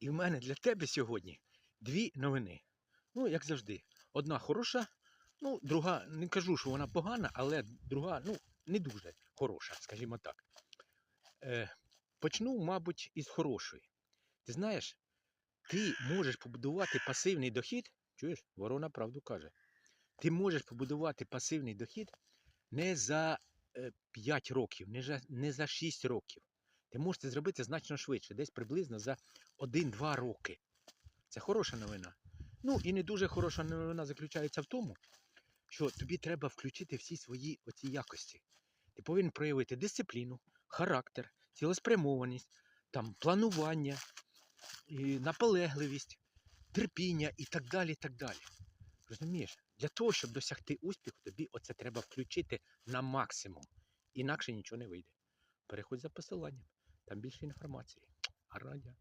І в мене для тебе сьогодні дві новини. Ну, як завжди, одна хороша, ну, друга, не кажу, що вона погана, але друга, ну, не дуже хороша, скажімо так. Е, почну, мабуть, із хорошої. Ти знаєш, ти можеш побудувати пасивний дохід. Чуєш, ворона правду каже. Ти можеш побудувати пасивний дохід не за е, 5 років, не за, не за 6 років. Ти можеш це зробити значно швидше, десь приблизно за 1-2 роки. Це хороша новина. Ну і не дуже хороша новина заключається в тому, що тобі треба включити всі свої оці якості. Ти повинен проявити дисципліну, характер, цілеспрямованість, там, планування, наполегливість, терпіння і так далі. так далі. Розумієш? Для того, щоб досягти успіху, тобі оце треба включити на максимум. Інакше нічого не вийде. Переходь за посиланням, там більше інформації. Радя.